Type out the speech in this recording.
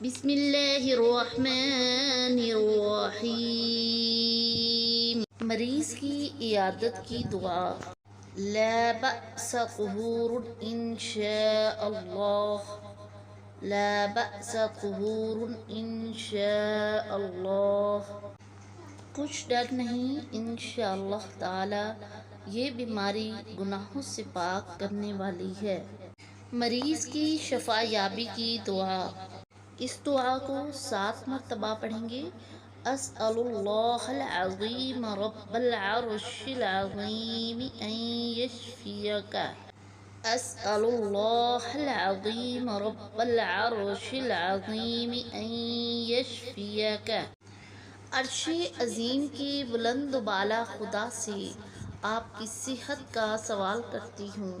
بسم اللہ الرحمن الرحیم مریض کی عیادت کی دعا لا بأس قهور انشاء اللہ لا بأس قهور انشاء اللہ کچھ ڈر نہیں انشاءاللہ تعالی یہ بیماری گناہوں سے پاک کرنے والی ہے مریض کی شفا یابی کی دعا اس دعا کو سات مرتبہ پڑھیں گے۔ اسأل اللہ العظیم رب العرش العظیم ان یشفیک۔ اسأل اللہ العظیم رب العرش العظیم ان یشفیک۔ عرش عظیم کی بلند و بالا خدا سے آپ کی صحت کا سوال کرتی ہوں۔